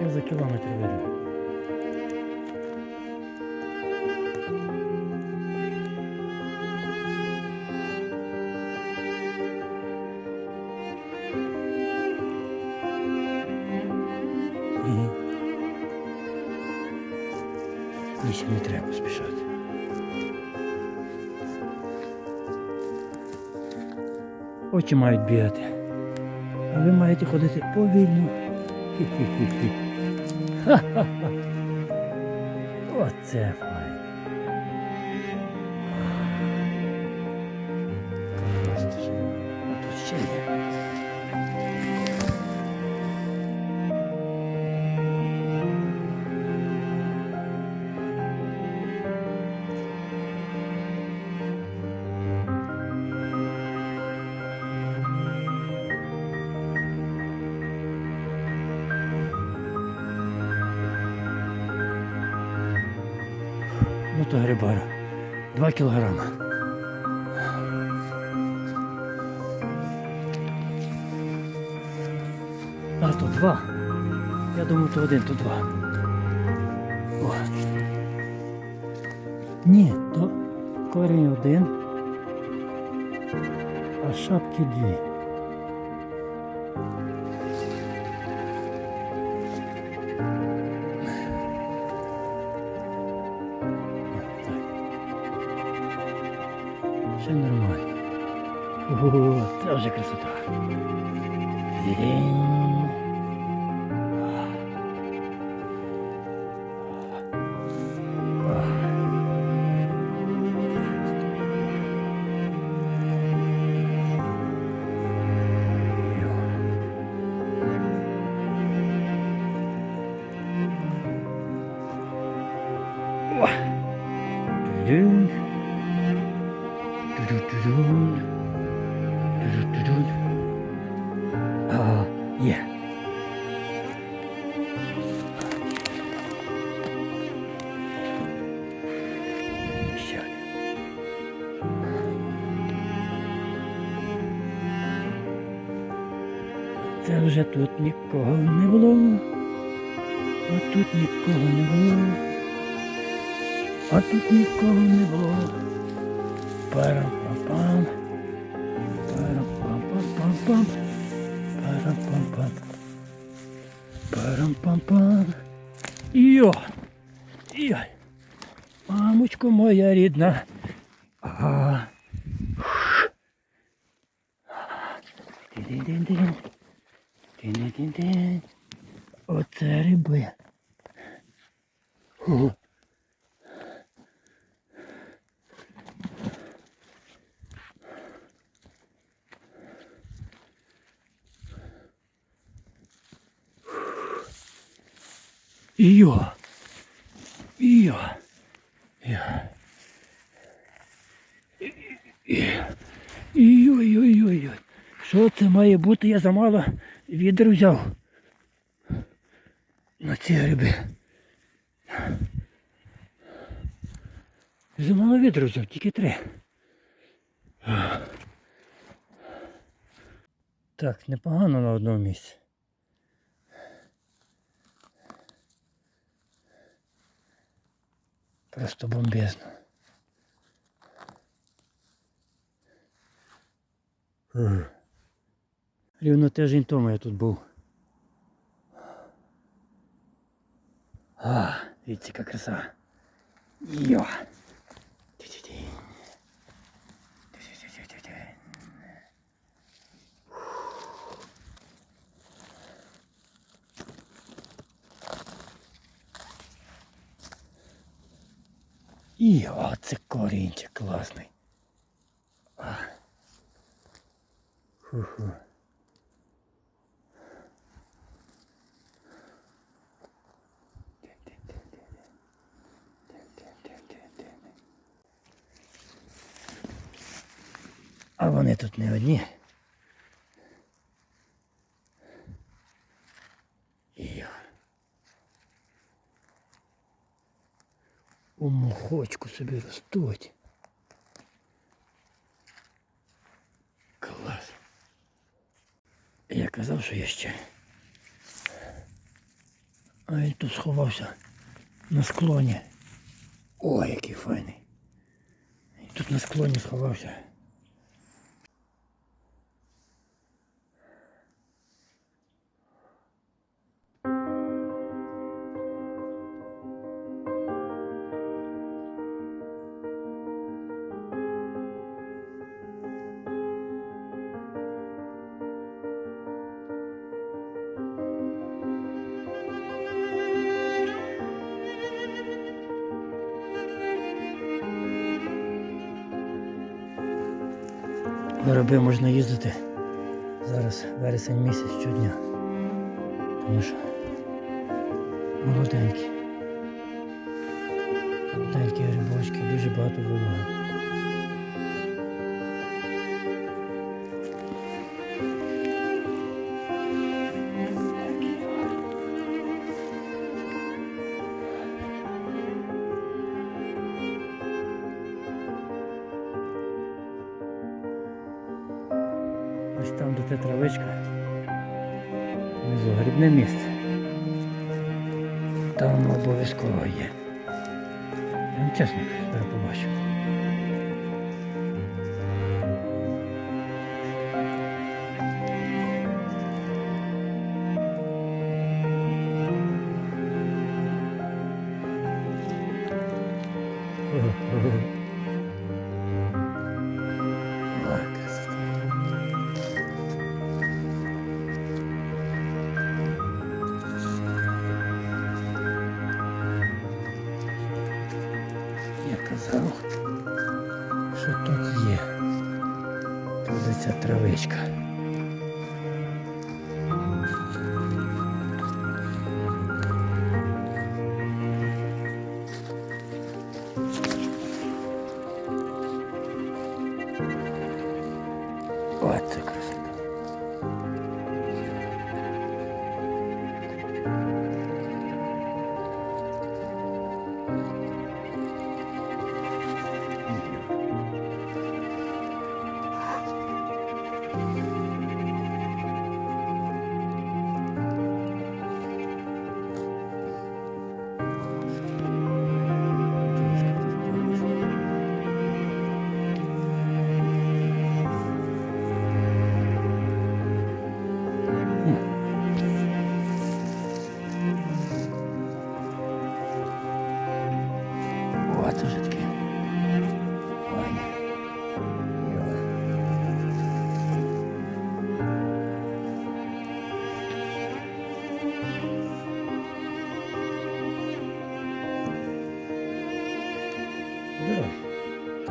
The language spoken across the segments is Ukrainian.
Я за кілометр видно. Ще не треба поспішати. Очі мають бігати. А ви маєте ходити повільно. Хі-хі-хі-хі. Оце То грибара. Два кілограма. А, то два. Я думаю, то один, то два. О. Ні, то корінь один, а шапки дві. Це вже тут нікого не було. А тут нікого не було. А тут нікого не було. Парам-пам-пам. Парам-пам-пам-пам-пам. Парам-пам-пам. Парам-пам-пам. Йо! Йой! Мамочко моя рідна. А. Дин-дин-дин. Дин-дин-дин. Оце риби. Фу. Йо. Йо. Йо. Ой-ой-ой-ой. Що це має бути? Я замало відер взяв. На ці гриби. Замало відер взяв, тільки три. Так, непогано на одному місці. Просто бомбезно. Ух. Рівно тиждень тому я тут був. А, дивіться, яка краса. Йо. Ті-ті-ті. Ті-ті-ті-ті-ті. Йо, це корінчик класний. А. Тут не одні. Йо. У мохочку собі ростуть. Клас. Я казав, що є ще. А він тут сховався на склоні. Ой, який файний. Тут на склоні сховався. На роби, можна їздити зараз вересень місяць щодня. Тому що молоденькі. Молоденькі грибочки, дуже багато вологи. Ось там, де та травичка. Внизу грибне місце. Там обов'язково є. Я вам чесно зараз побачу. Ой,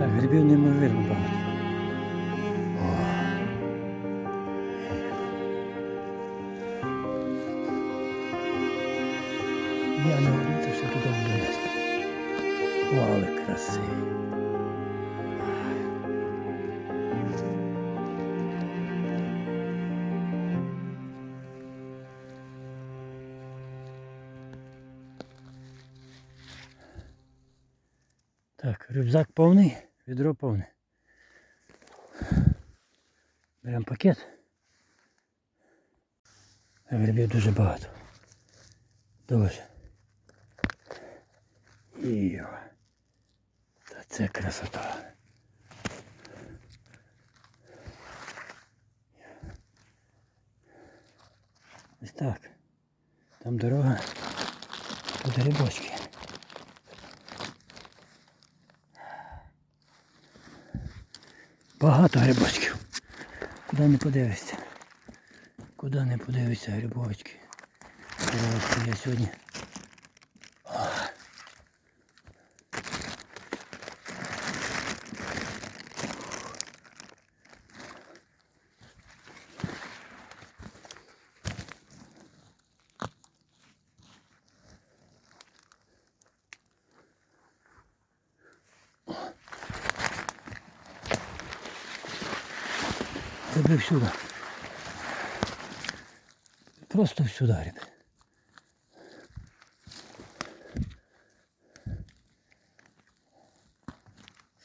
грибів неймовірно багато. Я не це все додому донести. О, але красиві. Так, рюкзак повний, відро повне. Беремо пакет. Грибів дуже багато. Дуже. Йо. Та це красота. Ось так. Там дорога. Тут грибочки. Багато грибочків. Куди не подивишся. Куди не подивишся грибочки. Я сьогодні. туди всюди. Просто всюди, ребят.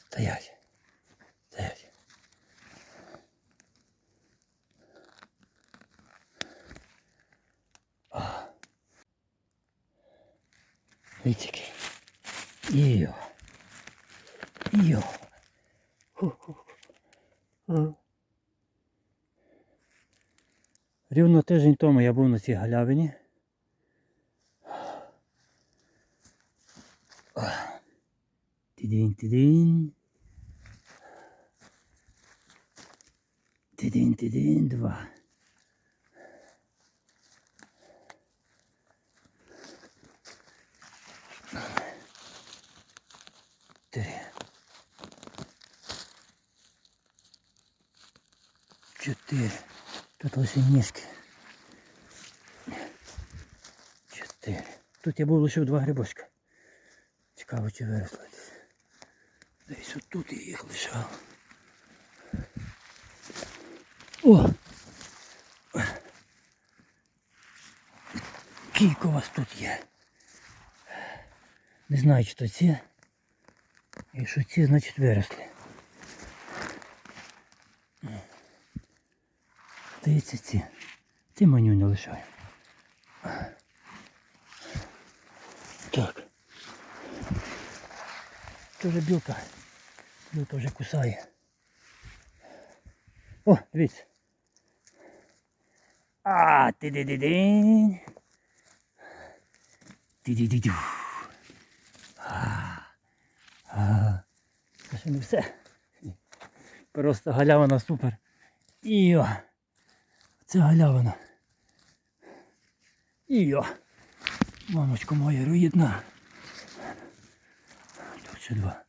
Стоять. Стоять. О. Видите? Йо. Йо. Рівно тиждень тому я був на цій галявині. Тидин, тидин. Тидин, тидин, два. Три. Чотири. Тут лише ніжки. Чотири. Тут я був лишив два грибочка. Цікаво, чи виросли десь. Десь отут я їх лишав. О! Кілько у вас тут є. Не знаю, то ці. Якщо ці, значить виросли. Здається, ці. Ці маню не лишаю. Вже білка. Білка вже кусає. О, дивіться. А, ти ди ди дин ти ди ди а, Це ще не все. Просто галявина супер. Іо. Це галявина. Іо. Мамочко моя руїдна. Ще два.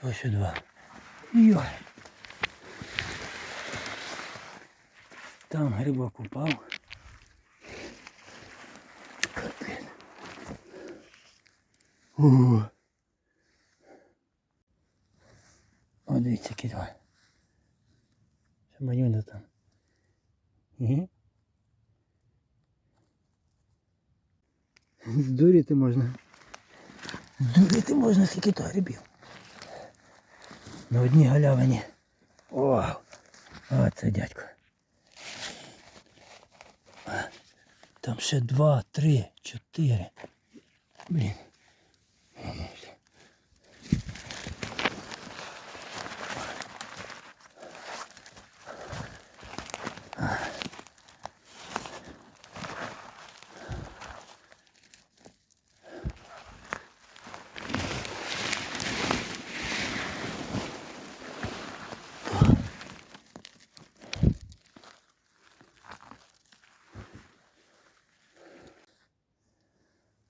Тут ще два. Йой. Там грибок упав. Капець. О. О, дивіться, які два. Ще манюня там. Угу. Здуріти можна. Здуріти можна скільки то грибів. На одній галявині. О, це дядько. Там ще два, три, чотири. Блін.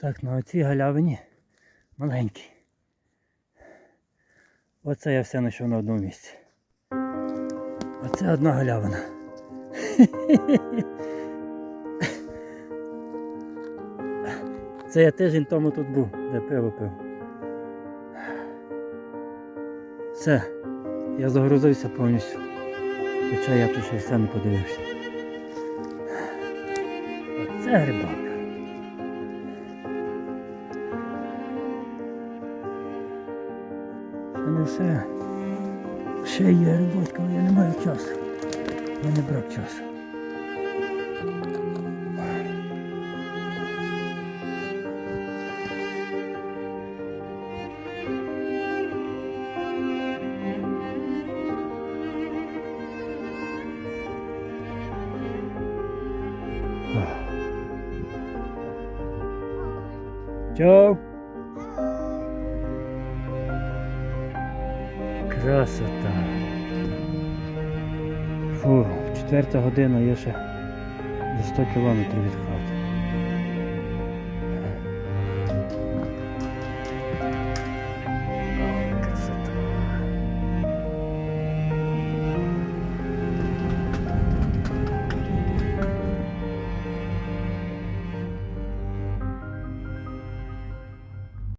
Так, на оцій галявині маленький. Оце я все знайшов на одному місці. Оце одна галявина. Це я тиждень тому тут був, де пиво пив. Все, я загрузився повністю. Хоча я тут ще все не подивився. Оце грибалка. Все. Ще є роботка, але я не маю часу. У мене брак часу. Красота. Фу, четверта година є ще за 100 кілометрів від хати.